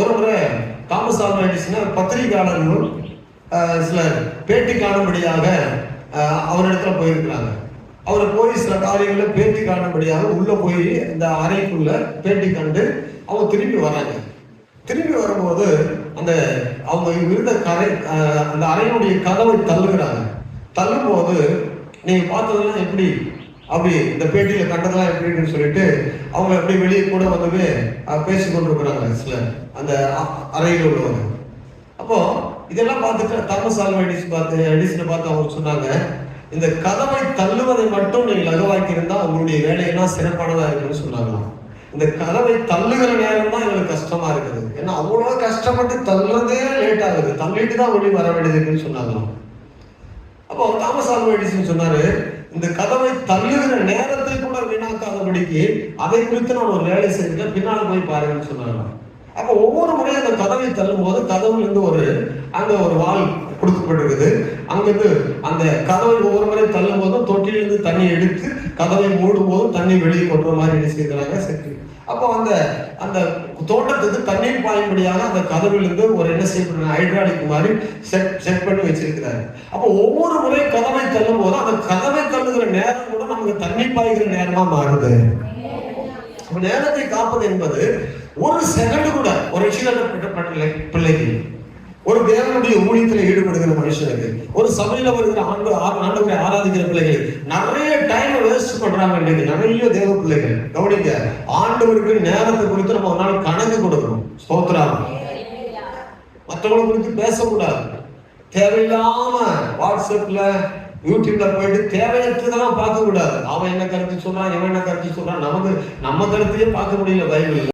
ஒரு முறை Thomas Alva Edison பத்திரிகையாளர்களும் சில பேட்டி காணும்படியாக அவரிடத்துல போயிருக்கிறாங்க. அவர் போய் சில காரியங்களை பேட்டி காணும்படியாக உள்ளே போய் இந்த அறைக்குள்ள பேட்டி கண்டு அவங்க திரும்பி வராங்க திரும்பி வரும்போது அந்த அவங்க இருந்த கரை அந்த அறையினுடைய கதவை தள்ளுகிறாங்க. தள்ளும்போது நீங்கள் பார்த்ததெல்லாம் எப்படி? அப்படி இந்த பேட்டியில் கண்டதெல்லாம் எப்படின்னு சொல்லிட்டு அவங்க அப்படியே வெளியே கூட வந்தவே பேசி கொண்டிருக்கிறாங்க சில அந்த அறையில் உள்ளவங்க. அப்போ இதெல்லாம் பார்த்துட்டு தாமஸ் ஆல்வா எடிசன் பார்த்து எடிசனை பார்த்து அவங்க சொன்னாங்க இந்த கதவை தள்ளுவதை மட்டும் நீங்கள் லகுவாக்கி இருந்தால் உங்களுடைய வேலையெல்லாம் சிறப்பானதாக இருக்குன்னு சொன்னாங்களாம். இந்த கதவை தள்ளுகிற நேரம் தான் எங்களுக்கு கஷ்டமா இருக்குது. ஏன்னா அவ்வளோ கஷ்டப்பட்டு தள்ளுறதே லேட் ஆகுது. தள்ளிட்டு தான் ஒளி வர வேண்டியதுன்னு சொன்னாங்களாம். அப்போ தாமஸ் ஆல்வா எடிசன் சொன்னாரு இந்த கதவை தள்ளுகிற நேரத்தை கூட வீணாக்காதபடிக்கு அதை குறித்து நான் ஒரு வேலை செஞ்சுட்டேன் பின்னால் போய் பாருங்கன்னு சொன்னாங்க. அப்போ ஒவ்வொரு முறையும் அந்த கதவை தள்ளும் போது கதவுல இருந்து ஒரு அங்க ஒரு வால் கொடுக்கப்பட்டிருக்குது. அங்கிருந்து அந்த கதவை ஒவ்வொரு முறை தள்ளும் போதும் தொட்டிலிருந்து தண்ணி எடுத்து கதவை மூடும் போதும் தண்ணி வெளியே கொட்டுற மாதிரி என்ன செய்கிறாங்க? செஞ்சு அப்போ அந்த அந்த தோட்டத்துக்கு தண்ணீர் பாயும்படியாக அந்த கதவிலிருந்து ஒரு என்ன செய்யப்படுற ஹைட்ராலிக் மாதிரி செட் செட் பண்ணி வச்சிருக்கிறாரு. அப்போ ஒவ்வொரு முறை கதவை தள்ளும் போது அந்த கதவை நேரம் கூட நமக்கு தண்ணி பாய்கிற நேரமா மாறுது. நேரத்தை காப்பது என்பது ஒரு செகண்ட் கூட ஒரு இஷ்டப்பட்ட பிள்ளைக்கு ஒரு தேவனுடைய ஊழியத்தில் ஈடுபடுகிற மனுஷனுக்கு ஒரு சபையில வருகிற ஆண்டு ஆறு ஆண்டுகளை ஆராதிக்கிற பிள்ளைகள் நிறைய டைம் வேஸ்ட் பண்றாங்க இன்னைக்கு நிறைய தேவ பிள்ளைகள். கவனிங்க ஆண்டவருக்கு நேரத்தை குறித்து நம்ம ஒரு நாள் கணக்கு கொடுக்கணும். ஸ்தோத்திரம். மற்றவங்களை குறித்து பேசக்கூடாது. தேவையில்லாம வாட்ஸ்அப்ல யூடியூப்ல போயிட்டு தேவையற்றதெல்லாம் பார்க்க கூடாது அவன் என்ன கருத்து சொல்றான் இவன் என்ன கருத்து சொல்றான் நமக்கு நம்ம கருத்தையே பார்க்க முடியல பைபிள்